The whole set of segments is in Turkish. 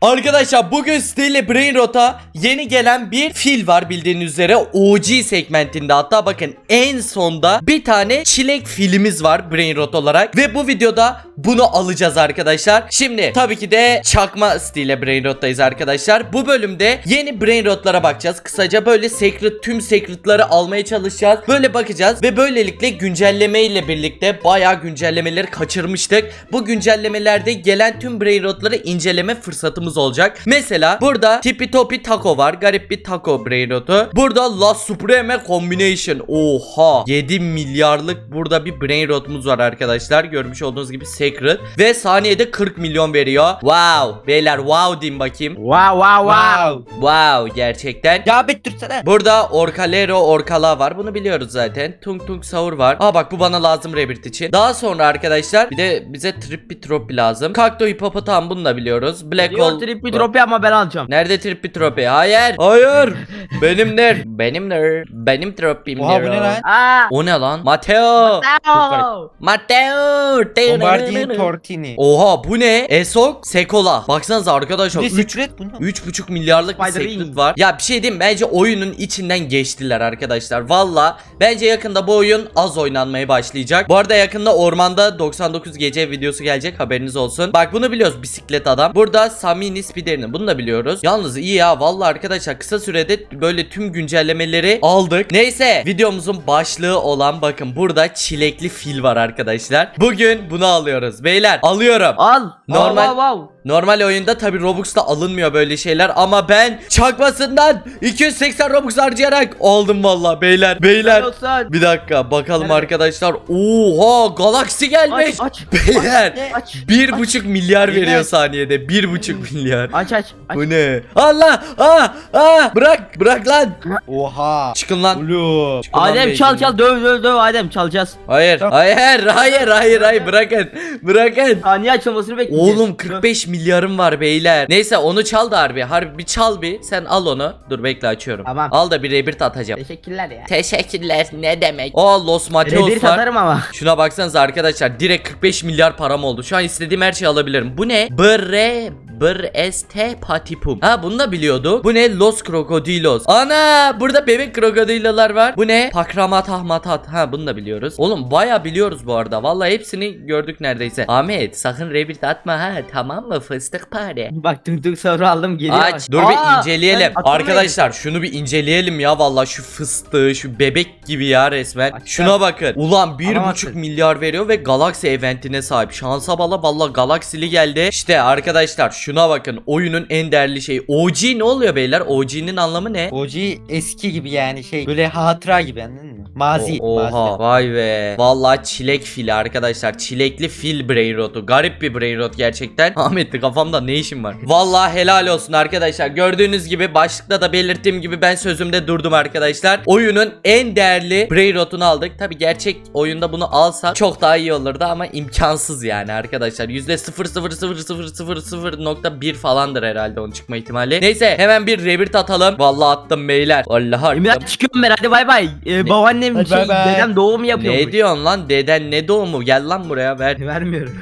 Arkadaşlar bugün Stille Brain Rot'a yeni gelen bir fil var bildiğiniz üzere. OG segmentinde. Hatta bakın en sonda bir tane çilek filimiz var Brain Rot olarak. Ve bu videoda bunu alacağız arkadaşlar. Şimdi tabii ki de çakma Stille Brain Rot'tayız arkadaşlar. Bu bölümde yeni Brain Rot'lara bakacağız. Kısaca böyle secret tüm secret'ları almaya çalışacağız. Böyle bakacağız ve böylelikle güncelleme ile birlikte bayağı güncellemeleri kaçırmıştık. Bu güncellemelerde gelen tüm Brain Rot'ları inceleme fırsatımız olacak. Mesela burada Tipi Topi Taco var. Garip bir taco Brain Rot'u. Burada La Supreme Combination. Oha. 7 milyarlık burada bir Brain Rot'umuz var arkadaşlar. Görmüş olduğunuz gibi Secret. Ve saniyede 40 milyon veriyor. Wow. Beyler wow diyeyim bakayım. Wow wow wow. Wow. Gerçekten. Ya bittirsene. Burada Orkalero Orkala var. Bunu biliyoruz zaten. Tung Tung Sahur var. Aa bak bu bana lazım Rebirth için. Daha sonra arkadaşlar bir de bize Trippi Tropi lazım. Kakto Hipopotam bunu da biliyoruz. Black Hole. trip bir drop ama ben alacağım. Nerede Trippi Tropi? Hayır. Hayır. Benimdir. Benimdir. Benim Tropi'mdir. Oha bu ne o. lan? Aa. O ne lan? Mateo. Ow. Mateo. Bombardini Tortini. Oha bu ne? Esok Sekola. Baksanıza arkadaşlar. Bir de 3 secret bu ne? 3,5 milyarlık bir Spider var. Ya bir şey diyeyim bence oyunun içinden geçtiler arkadaşlar. Valla bence yakında bu oyun az oynanmaya başlayacak. Bu arada yakında ormanda 99 gece videosu gelecek haberiniz olsun. Bak bunu biliyoruz bisiklet adam. Burada Samini Spider'ini bunu da biliyoruz. Yalnız iyi ya valla arkadaşlar kısa sürede böyle tüm güncellemeleri aldık. Neyse videomuzun başlığı olan bakın burada çilekli fil var arkadaşlar. Bugün bunu alıyoruz. Beyler alıyorum. Al. Normal- Wow, wow, wow. Normal oyunda tabi Robux'ta alınmıyor böyle şeyler ama ben çakmasından 280 Robux harcayarak aldım valla beyler beyler. Olsun. Bir dakika bakalım Nerede? arkadaşlar. Oha Galaxy gelmiş. Aç aç. Beyler Aç. bir buçuk milyar Evet. veriyor saniyede. Bir buçuk milyar. Aç aç. aç. Bu ne? Allah! Aa! Aa! Bırak! Bırak lan! Oha. Çıkın lan. Ulu. Çıkın lan Adem çal beyciğim. çal döv döv döv Adem çalacağız. Hayır, Tamam. hayır, hayır, hayır, hayır, bırakın, bırakın. Saniye açılmasını bekleyeceğiz. Oğlum 45 milyarım var beyler. Neyse onu çal da harbi. Harbi bir çal bir. Sen al onu. Dur bekle açıyorum. Tamam. Al da bir rebirth atacağım. Teşekkürler ya. Teşekkürler ne demek. O Los Mateos Rebirth var. atarım ama. Şuna baksanıza arkadaşlar. Direkt 45 milyar param oldu. Şu an istediğim her şeyi alabilirim. Bu ne? Bre Br este patipum. Ha bunu da biliyordu. Bu ne? Los Crocodilos. Ana burada bebek krokodilolar var. Bu ne? Pakramatah matat. Ha bunu da biliyoruz. Oğlum baya biliyoruz bu arada. Vallahi hepsini gördük neredeyse. Ahmet sakın rebirth atma ha. Tamam mı? Fıstık pare. Bak tık tık soru aldım geliyor. Aç. Dur Aa, bir inceleyelim. ben. Arkadaşlar şunu bir inceleyelim ya valla şu fıstığı şu bebek gibi ya resmen. Açacağım. Şuna bakın. Ulan bir Alamazsın. buçuk milyar veriyor ve Galaxy eventine sahip. Şansa bala valla Galaxy'li geldi. İşte arkadaşlar şuna bakın. Oyunun en değerli şeyi. OG ne oluyor beyler? OG'nin anlamı ne? OG eski gibi yani şey böyle hatıra gibi anladın mı? Mazi. O- Oha mazi. vay be. Vallahi çilek fili arkadaşlar. Çilekli fil brain rotu. Garip bir brain rot gerçekten. Ahmet'li kafamda ne işim var? Vallahi helal olsun arkadaşlar. Gördüğünüz gibi başlıkta da belirttiğim gibi ben sözümde durdum arkadaşlar. Oyunun en değerli brain rotunu aldık. Tabi gerçek oyunda bunu alsak çok daha iyi olurdu ama imkansız yani arkadaşlar. %00000.1 falandır herhalde onun çıkma ihtimali. Neyse hemen bir rebirth atalım. Vallahi attım beyler. Vallahi attım. Emine çıkıyorum ben hadi bay bay. Ee, babaannem Hadi şey bay bay. dedem doğum yapıyor. Ne diyorsun lan deden ne doğumu gel lan buraya ver. Vermiyorum.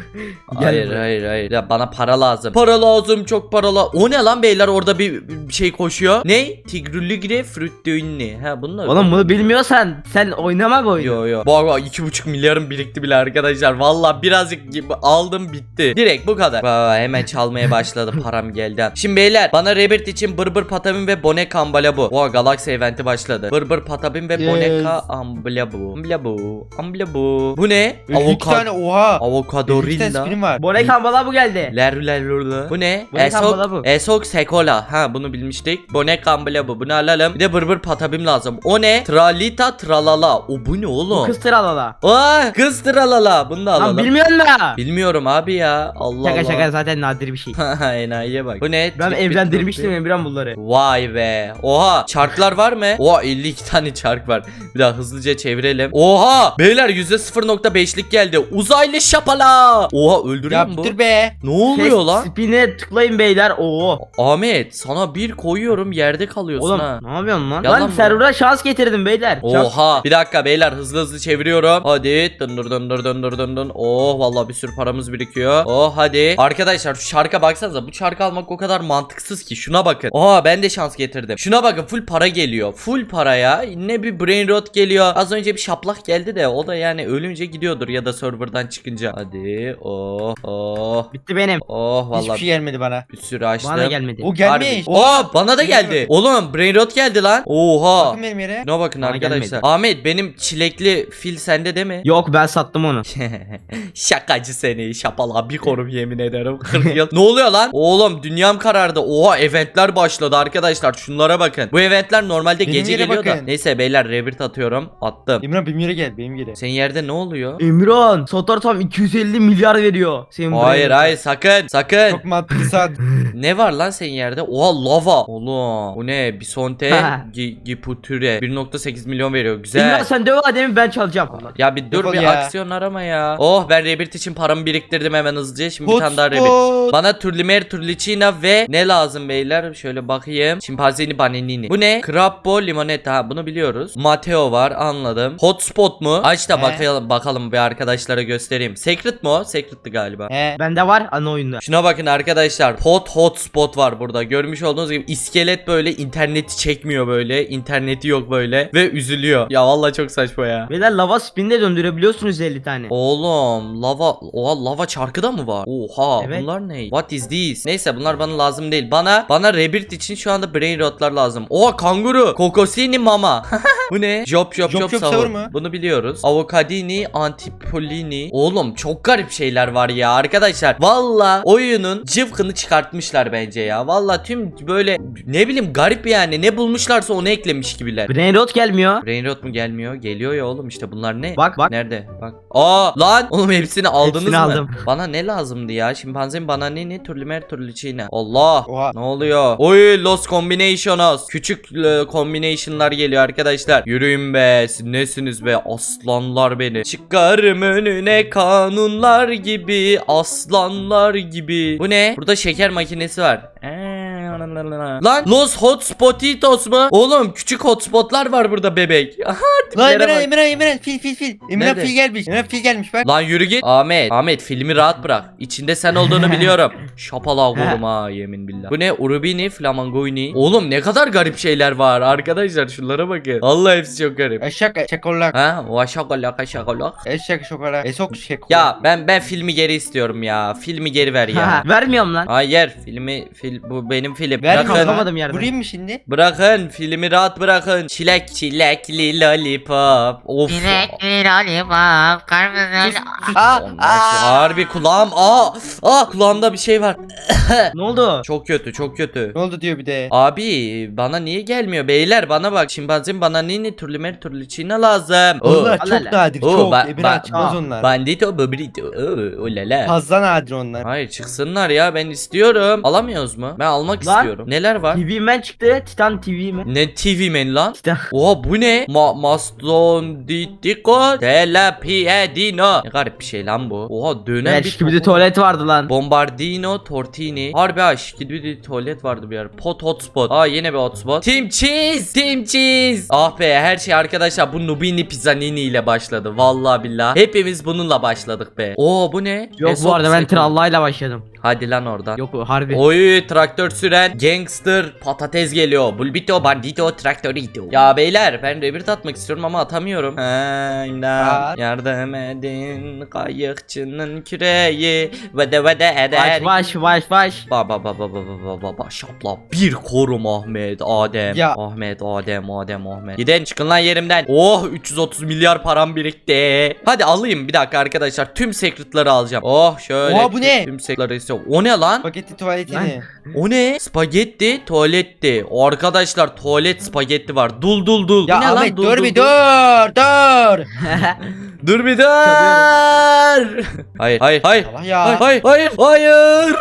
Hayır buraya. hayır hayır ya bana para lazım. Para lazım çok para la. O ne lan beyler orada bir, bir şey koşuyor. Ne? Tigruligre fruttüinni. Ha bunlar. Oğlum bunu bilmiyorsan sen oynama bu oyunu. Yo yo. Bak iki buçuk milyarım birikti bile arkadaşlar. Valla birazcık gibi aldım bitti. Direkt bu kadar. Bak, hemen çalmaya başladı param geldi. Şimdi beyler bana Rebirth için Bırbır Patapim ve Boneka Ambala bu. Oha Galaxy eventi başladı. Bırbır Patapim ve Yes. Boneka Ambala bu. Ambala bu. Ambala bu. Bu ne? İki Avokado. tane oha. Avokadorilla. var. Bonek bala bu geldi. Lerlerlerler. Bu ne? Bu ne kambala Esok, bu? Esok Sekola. Ha bunu bilmiştik. Bu ne kambala bu? Bunu alalım. Bir de bırbır patabim lazım. O ne? Tralita tralala. O bu ne Bu oğlum? kız tralala. Aa kız tralala. Bunu da Lan alalım. bilmiyorsun da. Bilmiyorum abi ya. Allah Şaka Allah. şaka zaten nadir bir şey. Enayiye bak. Bu ne? Ben Trip evlendirmiştim Emirhan bunları. Vay be. Oha çarklar var mı? Oha 52 tane çark var. Bir daha hızlıca çevirelim. Oha beyler %0.5'lik geldi. Uzaylı şapala. Oha öldürüyor mu bu? bitir be. Ne oluyor Şey, lan? Spin'e tıklayın beyler. Oo. Ahmet sana bir koyuyorum yerde kalıyorsun Oğlum ha. ne yapıyorsun lan? Yalan lan mı? server'a şans getirdim beyler. Şans- Oha. Bir dakika beyler hızlı hızlı çeviriyorum. Hadi. Dındır dındır dındır dındır. Oh vallahi bir sürü paramız birikiyor. Oh hadi. Arkadaşlar şu şarka bak baksanıza bu çarkı almak o kadar mantıksız ki. Şuna bakın. Oha ben de şans getirdim. Şuna bakın full para geliyor. Full paraya ne bir brain rot geliyor. Az önce bir şaplak geldi de o da yani ölünce gidiyordur ya da serverdan çıkınca. Hadi. Oh oh. Bitti benim. Oh Hiçbir vallahi şey gelmedi bana. bir sürü açtım. Bana gelmedi. O gelmiş. Aa bana da geldi. Oğlum brain rot geldi lan. Oha. Bakın benim yere. Ne bakın Bana arkadaşlar. gelmedi. Ahmet benim çilekli fil sende de mi? Yok ben sattım onu. Şakacı seni şapala bir korum yemin ederim 40 yıl. ne oluyor lan? Oğlum dünyam karardı. Oha eventler başladı arkadaşlar şunlara bakın. Bu eventler normalde Benim gece yere geliyor da. bakın. Neyse beyler revert atıyorum. Attım. İmran benim yere gel benim yere. Senin yerde ne oluyor? Emirhan satar tam 250 milyar veriyor. Senin Hayır buraya. hayır sakın sakın. Çok mantıklı saat. Ne var lan senin yerde? Oha lava. Oğlum bu ne? Bisonte Ha. Gi- Giputure 1.8 milyon veriyor. Güzel. Emirhan sen döv ademi ben çalacağım. Ya bir dur Defol bir ya. aksiyon arama ya. Oh ben Rebirth için paramı biriktirdim hemen hızlıca. Şimdi bir tane daha Rebirth. Hotspot. Bana Turlimer Turlicina ve ne lazım beyler? Şöyle bakayım. Şimpanzini Bananini. Bu ne? Crabbo Limonetta. Ha bunu biliyoruz. Mateo var anladım. Hotspot mu? Aç da He. bakalım bakalım bir arkadaşlara göstereyim. Secret mu? o? Secret'tı galiba. He. Bende var ana oyunda. Şuna bakın arkadaşlar. Pot hotspot var burada. Görmüş olduğunuz gibi iskelet böyle interneti çekmiyor böyle. İnterneti yok böyle ve üzülüyor. Ya vallahi çok saçma ya. Beyler lava spin'de döndürebiliyorsunuz 50 tane. Oğlum lava oha lava çarkı da mı var? Oha Evet. bunlar ne? What is this? Neyse bunlar bana lazım değil. Bana bana rebirth için şu anda brain rotlar lazım. Oha kanguru. Kokosini mama. Bu ne? Job job job, Job sahur mu? Bunu biliyoruz. Avokadini antipolini. Oğlum çok garip şeyler var ya arkadaşlar. Valla oyunun cıvkını çıkartmışlar bence ya. Valla tüm böyle ne bileyim garip yani. Ne bulmuşlarsa onu eklemiş gibiler. Brain rot gelmiyor. Brain rot mu gelmiyor? Geliyor ya oğlum işte bunlar ne? Bak, bak. Nerede? Bak. Aa lan oğlum hepsini aldınız Hepsini mı? aldım. Bana ne lazımdı ya? Şimpanzin bana ne ne turlimer turlicine. Allah. Oha. Ne oluyor? Oy los combinations. Küçük e, combination'lar geliyor arkadaşlar. Yürüyün be. Siz nesiniz be? Aslanlar beni. Çıkarım önüne kanunlar gibi. Aslanlar gibi. Bu ne? Burada şeker makinesi var. Ee, Lan Los Hotspotitos mu? Oğlum küçük hotspotlar var burada bebek. Aha, Lan tiplere İmran bak. İmran İmran fil fil fil. Nerede? fil gelmiş. İmran fil gelmiş bak. Lan yürü git. Ahmet. Ahmet filmi rahat bırak. İçinde sen olduğunu biliyorum. Şapala vururum ha yemin billah. Bu ne? Urubini, Flamangoini. Oğlum ne kadar garip şeyler var arkadaşlar şunlara bakın. Allah hepsi çok garip. Eşek şokolak. Ha? Vaşakalaka şakalak. Eşek şokolak. Esok şokolak. Ya ben ben filmi geri istiyorum ya. Filmi geri ver ya. Vermiyorum lan. Hayır filmi fil bu benim film. Ver Bırakın. kalkamadım yerden. Vurayım mı şimdi? Bırakın filmi rahat bırakın. Çilek çilekli lollipop. Of. Çilekli lollipop, karpuzlu... Aa, Allah harbi kulağım. Aa, aa kulağımda bir şey var. Ne oldu? Çok kötü, çok kötü. Ne oldu diyor bir de. Abi bana niye gelmiyor beyler bana bak şimpanzin bana nini türlümer türlüçina lazım. Onlar Oo. Allah çok nadir. Oo, Çok. ba- Emirhan ba- çıkmaz Aa. onlar. Bandito bobrito. Oo, olala. Fazla nadir onlar. Hayır çıksınlar ya ben istiyorum. Alamıyoruz mu? Ben almak Lan. istiyorum. Neler var? TV Man çıktı. Titan TV Man. Ne TV man lan? Titan. Oha bu ne? Ma Mastodontico Telepiedino. Ne garip bir şey lan bu. Oha dönen Evet bir gibi de topu- tuvalet vardı lan. Bombardino Tortini. Harbi aş gibi bir tuvalet vardı bir yer. Pot hotspot. Aa yine bir hotspot. Team Cheese. Team Cheese. Ah be her şey arkadaşlar bu Nubini Pizzanini ile başladı. Vallahi billah. Hepimiz bununla başladık be. Oo bu ne? Yok Esot bu arada ben trallayla başladım. Hadi lan oradan. Yok harbi. Oy traktör süren hemen gangster patates geliyor. Bulbito bandito traktorito. Ya beyler ben rebirth atmak istiyorum ama atamıyorum. Ha. Yardım edin kayıkçının küreği. Vede vede eder. Vaş vaş vaş vaş. Ba ba ba ba ba ba ba ba şapla. Bir korum Ahmet Adem. Ya. Ahmet Adem Adem Ahmet. Giden çıkın lan yerimden. Oh 330 milyar param birikti. Hadi alayım bir dakika arkadaşlar. Tüm secretları alacağım. Oh şöyle. Oha bu ne? Tüm secretları istiyorum. O ne lan? Paketli tuvaletini. Lan. O ne? Spagetti tuvaletti Arkadaşlar tuvalet spagetti var Dul dul dul Ya Bu ne lan? Ahmet Dul, dur dul, bir dul. dur dur. Dur bir dur Hayır hayır hayır Allah ya. Hayır hayır hayır hayır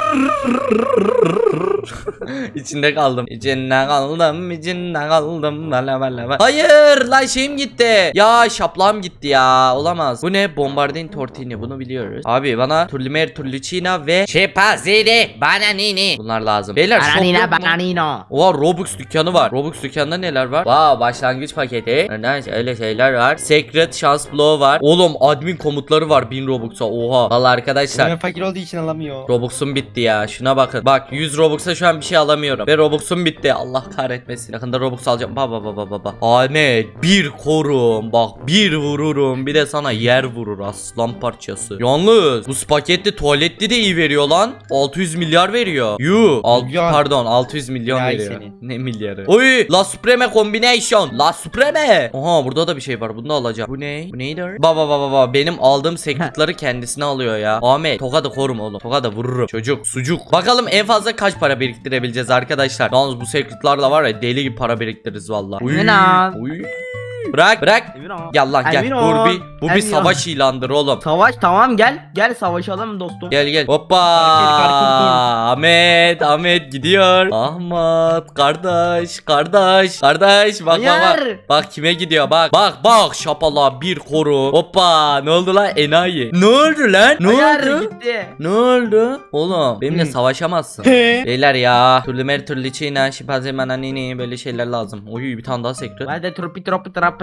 içinde kaldım. İçinde kaldım. içinde kaldım. Bala bala bala. Hayır lan şeyim gitti. Ya şaplam gitti ya. Olamaz. Bu ne? Bombardin tortini. Bunu biliyoruz. Abi bana turlimer turlicina ve Şepaziri bananini. bunlar lazım. Beyler Bananina bananino. Oha Robux dükkanı var. Robux dükkanında neler var? Wow başlangıç paketi. Neden öyle şeyler var. Secret şans bloğu var. Oğlum admin komutları var 1000 Robux'a. Oha. Valla arkadaşlar. Ben fakir olduğu için alamıyor. Robux'um bitti ya. Şuna bakın. Bak 100 Robux'a şu an bir şey alamıyorum. Ve Robux'um bitti. Allah kahretmesin. Yakında Robux alacağım. Baba baba baba. Ahmet bir korum. Bak bir vururum. Bir de sana yer vurur aslan parçası. Yalnız bu spagetti tuvaletli de iyi veriyor lan. 600 milyar veriyor. Yu. Milyon. pardon 600 milyon Ay veriyor. seni. Ne milyarı? Oy La Supreme Combination. La Supreme. Oha burada da bir şey var. Bunu da alacağım. Bu ne? Bu neydi? Baba baba baba. Benim aldığım secretları kendisine alıyor ya. Ahmet tokadı korum oğlum. Tokadı vururum. Çocuk sucuk. Bakalım en fazla kaç para biriktirebileceğiz arkadaşlar. Yalnız bu secretlarla var ya deli gibi para biriktiririz valla. Uy. Uy. Bırak bırak. Emin ol. Gel lan gel. Emin Bu ol. bir, bu bir Emin ol. savaş ilandır oğlum. Savaş tamam gel. Gel savaşalım dostum. Gel gel. Hoppa. Ahmet, Ahmet gidiyor. Ahmet, kardeş, kardeş, kardeş. Bak bak bak. Hayır. Bak kime gidiyor bak. Bak bak şapala bir koru. Hoppa. Ne oldu lan enayi? Ne oldu lan? Ne Hayır, oldu? gitti. Ne oldu? Oğlum benimle Hmm. savaşamazsın. Beyler ya. Turlimer turliçina şipaze mananini böyle şeyler lazım. Oy bir tane daha sekret. Ben de tropi tropi tropi tropi.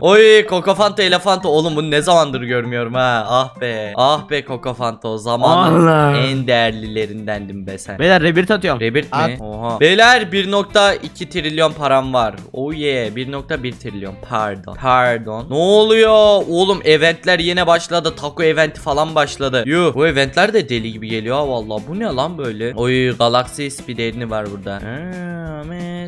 Oy Kokofanta Elefanta oğlum bunu ne zamandır görmüyorum ha ah be ah be Kokofanta o zamanın Allah. en değerlilerindendim be sen Beyler rebirth atıyorum. Rebirth mi? At. Oha. Beyler 1.2 trilyon param var. Oh yeah 1.1 trilyon pardon. Pardon. Ne oluyor? Oğlum eventler yine başladı. Taco eventi falan başladı. Yuh bu eventler de deli gibi geliyor ha valla. Bu ne lan böyle? Oy Galaxy Speed'ini var burada. Ha.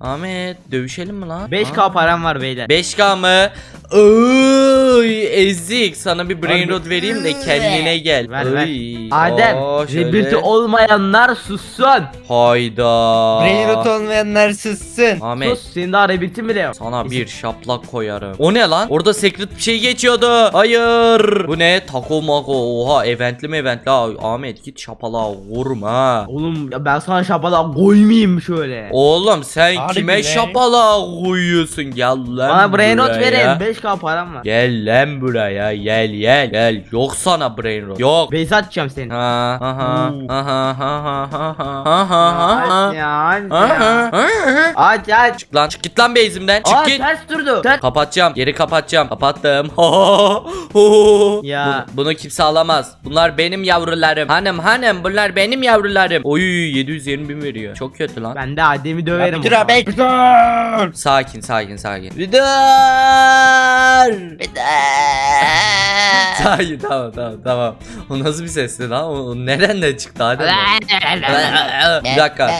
Ahmet dövüşelim mi lan? 5k Ha? param var beyler. 5K mı? Oy ezik sana bir brain rot vereyim de kendine gel. Ver, ver. Oy. Adem Aa, şöyle. olmayanlar sussun. Hayda. Brain rot olmayanlar sussun. Ahmet Sus senin daha rebirth'in bile yok. sana bir şaplak koyarım. O ne lan? Orada secret bir şey geçiyordu. Hayır. Bu ne? Taco mako. Oha eventli mi eventli? Ha, Ahmet git şapala vurma. Oğlum ya ben sana şapala koymayayım şöyle. Oğlum sen Harbi kime lan. şapala koyuyorsun? Gel lan Bana brain rot buraya. verin 15k param var. Gel lan buraya gel gel gel. Yok sana brain rot. Yok. Beyza atacağım seni. Ha ha ha Hmm. ha ha ha ha ha Aç ha. ya aç ya. Ha, ha, ha. Aç aç. Çık lan çık git lan base'imden. Aa Çık git. ters durdu. Ters. Kapatacağım. Geri kapatacağım. Kapattım. Ya. Bu- bunu kimse alamaz. Bunlar benim yavrularım. Hanım hanım bunlar benim yavrularım. Oy 720 bin veriyor. Çok kötü lan. Ben de Adem'i döverim. o zaman. Sakin sakin sakin. Vida! Bir dur. Sakin tamam tamam tamam. O nasıl bir sesti lan? O, o nereden çıktı hadi. bir dakika.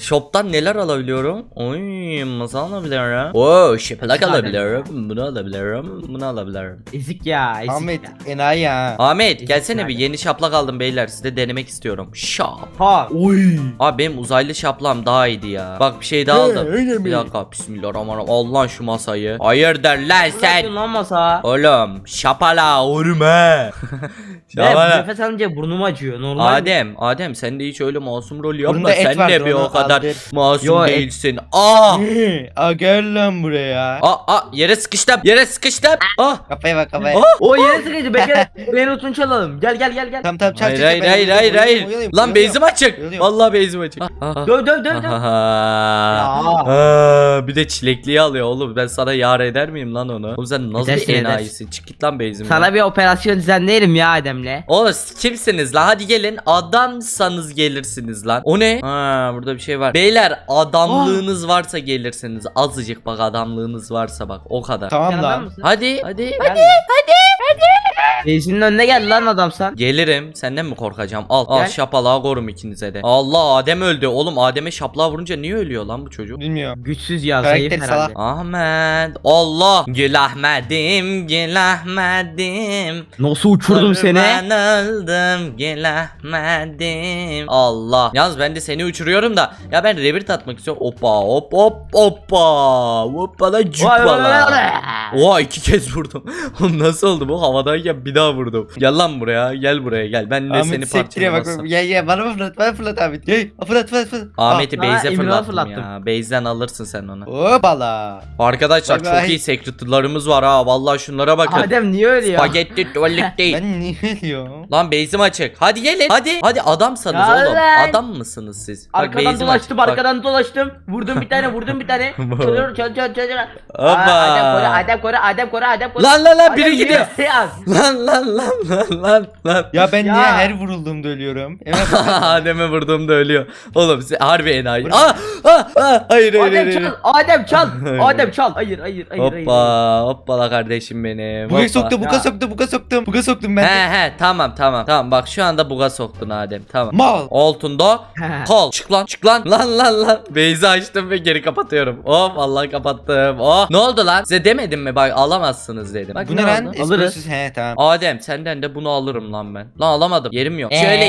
Shop'tan neler alabiliyorum? Oy masa alabiliyorum. Oo şıpılak Güzel. alabiliyorum. Bunu alabiliyorum. Bunu alabiliyorum. Ezik ya ezik Ahmet ya. enayi ya. Ahmet gelsene bir yeni şaplak aldım beyler. Size denemek istiyorum. Şap. Ha. Oy. Abi benim uzaylı şaplam daha iyiydi ya. Bak bir şey daha aldım. öyle mi? Bir dakika bismillahirrahmanirrahim. Al lan şu masayı. Hayırdır lan Sen lan masa. Oğlum şapala vurma. Ben şapala. nefes alınca burnum acıyor normal. Adem, Adem sen de hiç öyle masum rol yapma. Et Sen vardı, de bir onu o kadar aldır. masum Yo, et- değilsin. Aa! Aa gel lan buraya. Aa, aa, yere sıkıştım. Yere sıkıştım. Ah! Kafaya bak kafaya. Aa! O yere sıkıcı bekle. Beni utun çalalım. Gel gel gel gel. Tamam tamam çal Hayır çal, hayır ben hayır oyalayayım, hayır hayır. oyalayayım, Lan oyalayayım. bezim açık. Oyalıyorum. Vallahi bezim açık. Ah, ah. Döv döv döv döv. Aa, aa, bir de çilekliği alıyor oğlum. Ben sana yar eder miyim lan onu? Oğlum sen nasıl Edersin, bir edersin. enayisin? Çık git lan bezimden. Sana bir operasyon düzenleyelim ya Adem'le. Oğlum siz kimsiniz lan? Hadi gelin. Adamsanız gelirsiniz lan. O ne? Ha burada bir şey var. Beyler adamlığınız varsa gelirsiniz. Azıcık bak adamlığınız varsa bak o kadar. Tamam Yanımda lan. mısın? Hadi hadi. Hadi hadi hadi. Reisinin önüne gel lan adam sen. Gelirim. Senden mi korkacağım? Al. Al Gel. şapalağı korum ikinize de. Allah Adem öldü. Oğlum Adem'e şaplağı vurunca niye ölüyor lan bu çocuk? Bilmiyorum. Güçsüz ya Karakter zayıf herhalde. salak. Ahmet. Allah. Gül Ahmet'im. Gül Ahmet'im. Nasıl uçurdum seni? Ben öldüm Gül Ahmet'im. Allah. Yalnız ben de seni uçuruyorum da. Ya ben rebirth atmak istiyorum. Hoppa hop hop hoppa. Hoppala Vay vay vay cuppala. vay. Oha iki kez vurdum. Oğlum nasıl oldu bu? Havadayken bir Bir daha vurdum. Gel lan buraya. Gel buraya gel. Ben de seni Ahmet sektiriyor bak. parçalamazsam. Ya ya bana mı fırlat bana fırlat Ahmet. Gel fırlat fırlat fırlat. Ahmet'i Beyze İmran'a fırlattım fırlattım. ya. Beyze'den alırsın sen onu. Hopala. Arkadaşlar Bay bay. çok iyi sekreterlarımız var ha. Vallahi şunlara bakın. Adem niye öyle ya? Spagetti tuvalet değil. Ben niye diyorum? Lan Beyzim açık. Hadi gelin. Hadi. Hadi adamsanız Ya oğlum. lan. Adam mısınız siz? Bak, Arkadan dolaştım, açık. Bak. arkadan dolaştım. Vurdum bir tane, vurdum bir tane. Çalıyorum, çal çal çal çal. Hoppa. Aa, Adem koru, Adem koru, Adem koru, Adem koru. Lan lan lan biri gidiyor. Lan lan lan lan lan lan. Ya ben Ya. niye her vurulduğumda ölüyorum? Evet. Adem'e vurduğumda ölüyor. Oğlum siz harbi enayi. Aa, aa, aa, hayır hayır hayır. Adem hayır. çal, Adem çal. Adem çal. Hayır, hayır, hayır. hayır. Hoppa hoppala kardeşim benim. Buga hoppa. soktum, buga Ya. soktum, buga soktum, buga soktum ben. de. He he tamam tamam. Tamam bak şu anda buga soktun Adem. Tamam. Mal. Altında kal çık lan çık lan lan lan lan Beyzi açtım ve geri kapatıyorum Hop vallahi kapattım Oh ne oldu lan size demedim mi bak alamazsınız dedim Bak Bu ne ne lan? oldu? Alırız. Espressiz, He tamam. Adem senden de bunu alırım lan ben Lan alamadım yerim yok Şöyle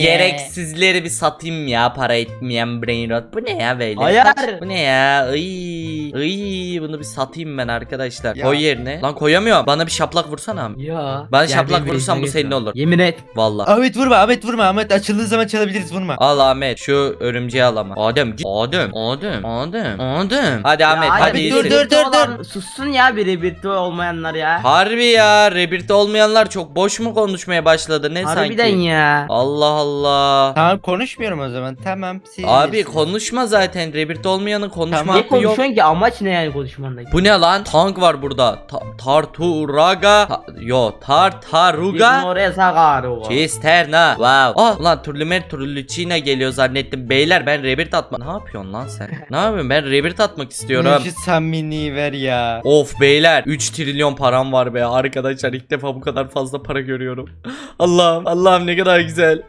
gereksizleri bir satayım ya para etmeyen brain rot Bu ne ya böyle Hayır. Bu ne ya Iy, iy, bunu bir satayım ben arkadaşlar Ya. Koy yerine Lan koyamıyorum bana bir şaplak vursana Ya. Ben Gel şaplak benim vurursam bu senin olur. Yemin et. Valla Ahmet vurma, Ahmet vurma. Ahmet açıldığı zaman çalabiliriz vurma. Al Ahmet şu örümceği al ama. Adem git. Adem. Adem. Adem. Adem. Hadi Ya Ahmet Adem, hadi dur, iyisin. dur, dur, dur. olan- Sussun ya biri olmayanlar ya. Harbi ya Rebirth'te olmayanlar çok boş mu konuşmaya başladı ne Harbiden sanki? ya. Allah Allah. Tamam konuşmuyorum o zaman. Tamam. siz Abi bilirsiniz. konuşma zaten Rebirth'te olmayanın konuşma Tamam. Ne hakkı yok. konuşuyorsun ki? Amaç ne yani konuşmandaki? Bu ne lan? Tank var burada. Ta- Tarturaga. Ta- yo Bizim Tartaruga. oraya sakar o. Cisterna. Wow. Ah ulan Turlumer Turlucina geliyor zannettim. Beyler ben Rebirth atma. Ne yapıyorsun lan sen? ne yapıyorsun? Ben Rebirth atmak istiyorum. Şu samimiliği ver ya. Of beyler 3 trilyon param var be arkadaşlar ilk defa bu kadar fazla para görüyorum. Allah'ım Allah'ım ne kadar güzel.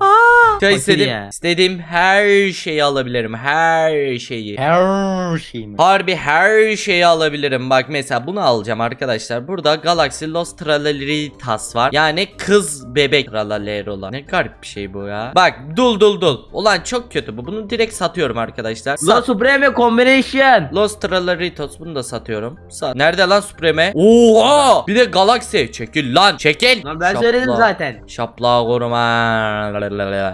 Aa, Şey istedim, ya. istediğim her şeyi alabilirim her şeyi. Her şey mi? Harbi her şeyi alabilirim. Bak mesela bunu alacağım arkadaşlar. Burada Galaxy Lost Tralalitas var. Yani kız bebek Tralalerola. Ne garip bir şey bu ya. Bak dul dul dul. Ulan çok kötü bu. Bunu direkt satıyorum arkadaşlar. La Sat. Supreme Combination. Los Tralaritos bunu da satıyorum. Sat. Nerede lan Supreme? Oha! Bir de Galaxy. Çekil lan. Çekil. Lan ben Şapla. söyledim zaten. Şaplağı koruma.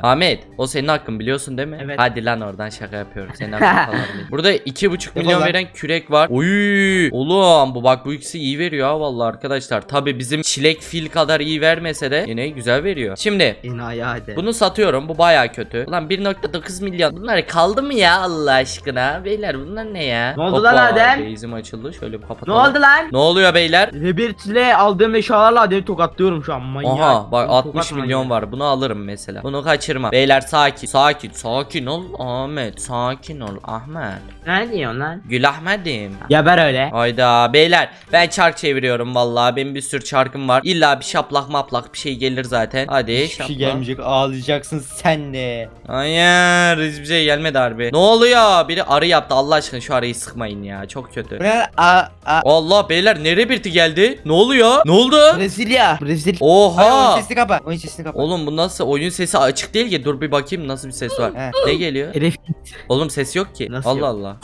Ahmet o senin hakkın biliyorsun değil mi? Evet. Hadi lan oradan şaka yapıyorum. Senin hakkın falan değil. Burada 2,5 milyon veren kürek var. Oy! Oğlum bu bak bu ikisi iyi veriyor ha vallahi arkadaşlar. Tabi bizim çilek fil kadar iyi vermese de yine güzel veriyor. Şimdi İnayi hadi. bunu satıyorum. Bu baya kötü. Ulan 1.9 milyon. Bunlar kaldı mı ya Allah aşkına? Beyler bunlar ne ya? Ne oldu lan Adem? Beyzim açıldı. Şöyle bir Ne kapatalım. oldu lan? Ne oluyor beyler? Rebirth ile aldığım eşyalarla Adem'i tokatlıyorum şu an manyak. Aha bak Tokat 60 manyak. milyon var. Bunu alırım mesela. Bunu kaçırma. Beyler sakin. Sakin. Sakin ol Ahmet. Sakin ol Ahmet. Ne diyorsun lan? Gül Ahmet'im. Geber öyle. Hayda beyler ben çark çeviriyorum vallahi benim bir sürü çarkım var İlla bir şaplak maplak bir şey gelir zaten Hadi Hiçbir şaplak şey gelmeyecek. Ağlayacaksın sen de. Hayır hiçbir şey gelmedi harbi Ne oluyor biri arı yaptı Allah aşkına şu arıyı sıkmayın ya çok kötü ne? A a. Allah beyler nereye birti geldi ne oluyor ne oldu Brezilya. Brezilya. Ay, oyun Oha sesini kapa. Oyun sesini kapa. Oğlum bu nasıl oyun sesi açık değil ki dur bir bakayım nasıl bir ses var He. Ne geliyor Herif. Oğlum ses yok ki Nasıl Allah yok? Allah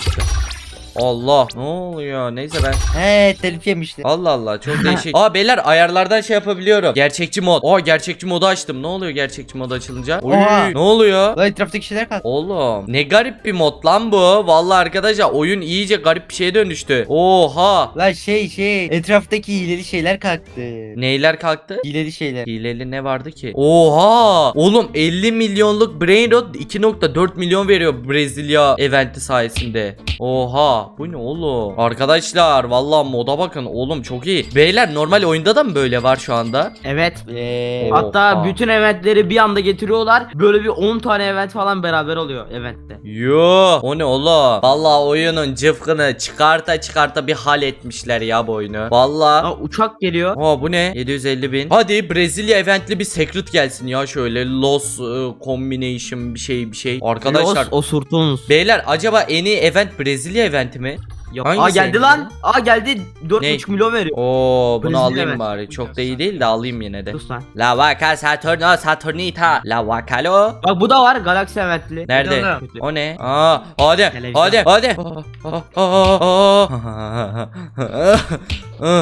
Allah ne oluyor neyse ben He telif yemişti. Allah Allah çok değişik. Aa beyler ayarlardan şey yapabiliyorum. Gerçekçi mod. Aa gerçekçi modu açtım. Ne oluyor gerçekçi mod açılınca? Oy, Oha. ne oluyor? Lan etraftaki şeyler kaldı. Oğlum ne garip bir mod lan bu. Vallahi arkadaşlar oyun iyice garip bir şeye dönüştü. Oha. Lan şey şey. Etraftaki hileli şeyler kalktı. Neyler kalktı? Hileli şeyler. Hileli ne vardı ki? Oha! Oğlum 50 milyonluk Brain Rot 2.4 milyon veriyor Brezilya eventi sayesinde. Oha! Bu ne oğlum? Arkadaşlar vallahi moda bakın oğlum çok iyi. Beyler normal oyunda da mı böyle var şu anda? Evet. Eee. Oha. Hatta bütün eventleri bir anda getiriyorlar. Böyle bir 10 tane event falan beraber oluyor eventte. Yo, o ne oğlum? Vallahi oyunun cıfkını çıkarta çıkarta bir hal etmişler ya bu oyunu. Vallahi Aa, uçak geliyor. Aa bu ne? 750 bin. Hadi Brezilya eventli bir secret gelsin ya şöyle Los e, Combination bir şey bir şey. Arkadaşlar Los Osurtuns. Beyler acaba en iyi event Brezilya eventi mi? Yok. Hangisi Aa geldi lan. Aa geldi 4,5 Ne? milyon veriyor. Oo bunu Brezilya alayım bari. Çok da iyi değil de alayım yine de. Sus lan. La vaca Saturno Saturnita. La vacalo. Bak bu da var Galaxy Event'li. Nerede? Ne oldu? O ne? Aa, Televizyon. Adem, Adem.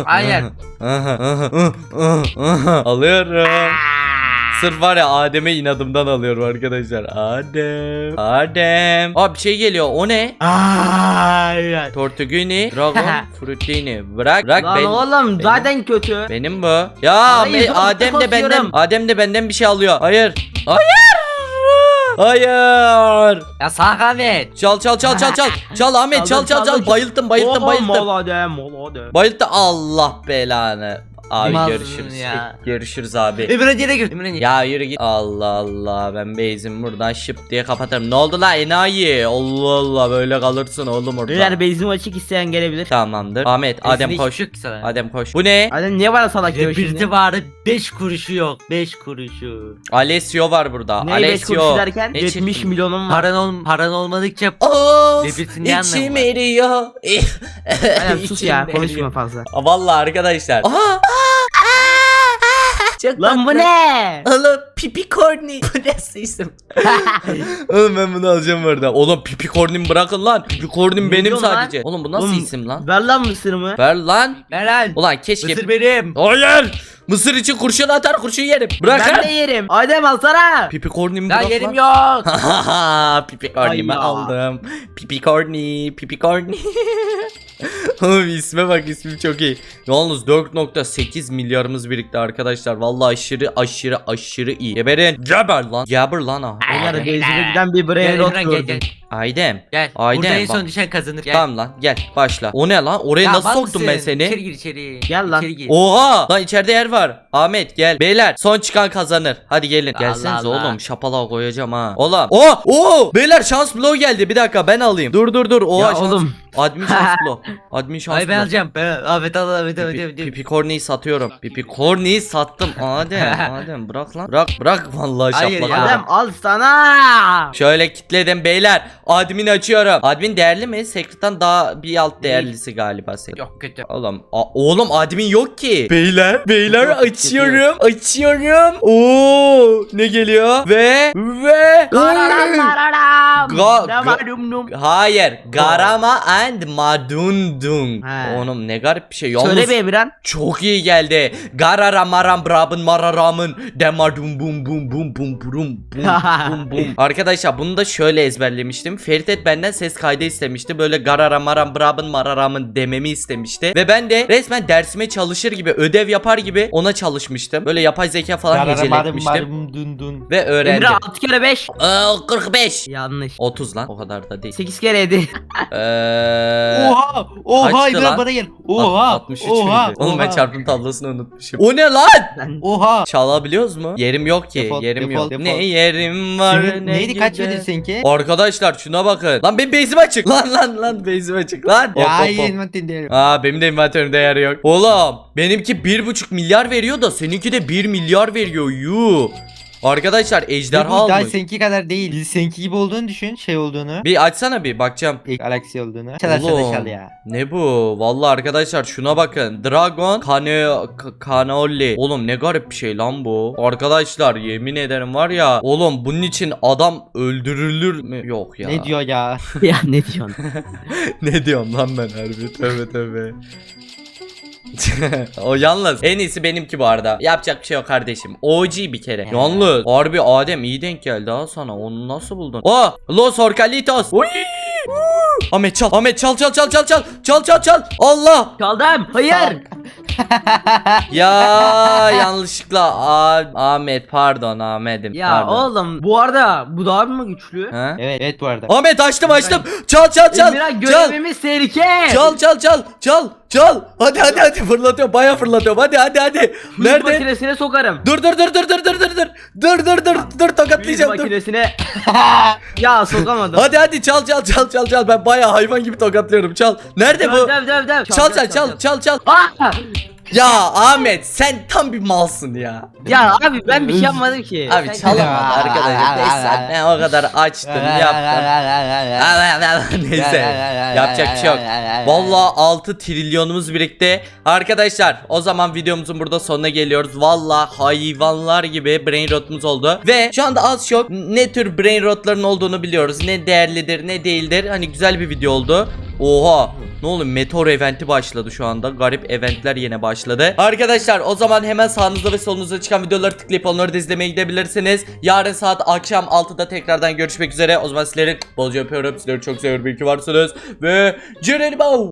Hayır. Alıyorum. Sırf var ya Adem'e inadımdan alıyorum arkadaşlar. Adem. Adem. Aa bir şey geliyor. O ne? Hayır. Tortugini, Dragon, Fruttini. Bırak, bırak Lan ben. oğlum zaten kötü. Benim bu. Ya Hayır, çok Adem de benden. Adem de benden bir şey alıyor. Hayır. Hayır. Hayır. Ya Sakamet. Çal çal çal çal çal. Çal Ahmet çal çal çal. Bayılttım bayılttım Oo, bayılttım. Mal Adem, mal Adem. Bayılttı Allah belanı. Abi Mal görüşürüz. ya. Görüşürüz abi. İmrenci'ne gir. İmrenci. Ya yürü git. Allah Allah ben base'imi buradan şıp diye kapatırım. Ne oldu la enayi? Allah Allah böyle kalırsın oğlum orada. Beyler bezim açık isteyen gelebilir. Tamamdır. Ahmet Adem koş. Sana. Adem koş. Bu ne? Adem niye bana salak diyor şimdi? vardı 5 kuruşu yok 5 kuruşu. Alessio var burada. Ne 5 Alessio. kuruşu derken Ne 70 çirkin. milyonum var. Paran, ol, paran olmadıkça Of Birbirinin ne içim var? eriyor. Adem sus İçim ya eriyor. konuşma fazla. Aa, Vallahi arkadaşlar. Aha. Çok Lan bu tatlı. ne? Oğlum pipi korni. Bu nasıl isim? Oğlum ben bunu alacağım burada. Oğlum pipi kornimi bırakın lan. Pipi kornim Ne benim diyorsun lan? sadece. Oğlum bu nasıl Oğlum, isim lan? Ver lan mısırımı. Ver lan. Meral. Ulan keşke. Mısır benim. Hayır. Mısır için kurşun atar kurşun yerim. Bırak Ben lan. de yerim. Adem alsana. Pipi kornimi Daha bırak yerim lan. yok. pipi kornimi Ay ya. aldım. Pipi korni, pipi korni. Oğlum isme bak ismi çok iyi. Yalnız 4.8 milyarımız birikti arkadaşlar. Vallahi aşırı aşırı aşırı iyi. Geberin. Geber lan. Geber lan ha. Beyler bezime giden bir brain Gel rot İmran gel gel. gördüm. Aydem. Burada en son düşen kazanır. Gel. Tamam lan gel başla. O ne lan? Oraya Ya nasıl soktum ben seni? İçeri gir içeri. Gel lan. İçeri gir. Oha! Lan içeride yer var. Ahmet gel. Beyler son çıkan kazanır. Hadi gelin. Allah Gelsenize Allah. oğlum. Şapala koyacağım ha. Oğlum. Oh! Oo! Beyler şans bloğu geldi. Bir dakika ben alayım. Dur dur dur. Oha Ya şans. oğlum. Admin şans bloğu. Admin şans Ay ben alacağım. Ben Ahmet al Ahmet al Ahmet Pipi, pipi korneyi satıyorum. Pipi korneyi sattım. Adem, Adem bırak lan. Bırak, bırak vallahi Hayır şaplak. ya. Adem al sana. Şöyle kitledim beyler. Admin açıyorum. Admin değerli mi? Secret'tan daha bir alt değerlisi galiba Secret. Yok kötü. Oğlum, a- oğlum admin yok ki. Beyler, beyler Yok, açıyorum. Açıyorum. Oo, ne geliyor? Ve ve Kararam mararam. Ga- ga- dum. Hayır, Garama and Madundung. He. Oğlum ne garip bir şey. Yalnız Söyle be Emirhan. çok iyi geldi. Garara maram brabın mararamın demadum bum bum bum bum bum bum bum bum. Arkadaşlar bunu da şöyle ezberlemiştim. Feritet benden ses kaydı istemişti. Böyle garara maram brabın mararamın dememi istemişti. Ve ben de resmen dersime çalışır gibi ödev yapar gibi ona çalışmıştım. Böyle yapay zeka falan heceletmiştim. dun dun. Ve öğrendim. Emirhan 6 kere 5. Aa, 45. Yanlış. 30 lan o kadar da değil. 8 kere 7. Eee... Oha! Oha kaçtı İbrahim lan? bana gel. Oha! 63 Oha! miydi? Oğlum ben oha. çarpım tablosunu unutmuşum. O ne lan? Oha! Çalabiliyoruz mu? Yerim yok ki. Defol, yerim defol, yok. defol. Ne yerim var Senin ne neydi kaç gider. verdin seninki? Arkadaşlar şuna bakın. Lan benim base'im açık. Lan lan lan base'im açık lan. Hop, Ya hop, iyi hop. değeri. Aa benim de inventörümde yer yok. Oğlum benimki 1.5 milyar veriyor da seninki de 1 milyar veriyor. Yu. Arkadaşlar Bu ejderha daha almış. seninki kadar değil. Biz seninki gibi olduğunu düşün. Şey olduğunu. Bir açsana bir bakacağım. İlk Galaxy olduğunu. Da Oğlum, çal ya. Ne bu? Vallahi arkadaşlar şuna bakın. Dragon Kane K- Kanoli. Oğlum ne garip bir şey lan bu. Arkadaşlar yemin ederim var ya. Oğlum bunun için adam öldürülür mü? Yok ya. Ne diyor ya? ya ne diyorsun? ne diyorum lan ben harbi tövbe tövbe. o yalnız en iyisi benimki bu arada. Yapacak bir şey yok kardeşim. OG bir kere. Yalnız harbi Adem iyi denk geldi ha sana. Onu nasıl buldun? Oh! Los Orcalitos. Uy! Ahmet çal. Ahmet çal çal çal çal çal. Çal çal çal. Allah. Çaldım. Hayır. Ya yanlışlıkla Ah- Ahmet pardon Ahmet'im. Ya pardon. oğlum bu arada bu daha mı güçlü? Ha? Evet, evet bu arada. Ahmet açtım açtım. Çal çal çal. Emirhan Çal. görevimiz tehlike. Çal çal çal çal çal. Hadi hadi hadi fırlatıyorum. Baya fırlatıyorum. Hadi hadi hadi. Hız Nerede? makinesine sokarım. Dur dur dur dur dur dur dur dur. Dur dur dur dur Hız tokatlayacağım dur. makinesine. ya sokamadım. Hadi hadi çal çal çal çal çal. Ben baya hayvan gibi tokatlıyorum. Çal. Nerede Dev bu? dev dev dev. Çal çal çal çal çal. Ah! Ya Ahmet sen tam bir malsın ya. Ya abi ben bir şey yapmadım ki. Abi Sen- çalamadı arkadaşlar. Neyse ben o kadar açtım yaptım. Neyse yapacak bir şey yok. Vallahi 6 trilyonumuz birikti. Arkadaşlar o zaman videomuzun burada sonuna geliyoruz. Vallahi hayvanlar gibi brain rotumuz oldu. Ve şu anda az çok ne tür brain rotların olduğunu biliyoruz. Ne değerlidir ne değildir. Hani güzel bir video oldu. Oha! Ne oğlum meteor eventi başladı şu anda. Garip eventler yine başladı. Arkadaşlar o zaman hemen sağınızda ve solunuzda çıkan videoları tıklayıp onları da izlemeye gidebilirsiniz. Yarın saat akşam 6'da tekrardan görüşmek üzere. O zaman sizleri bolca öpüyorum. Sizleri çok seviyorum. İyi ki varsınız. Ve Cerenimo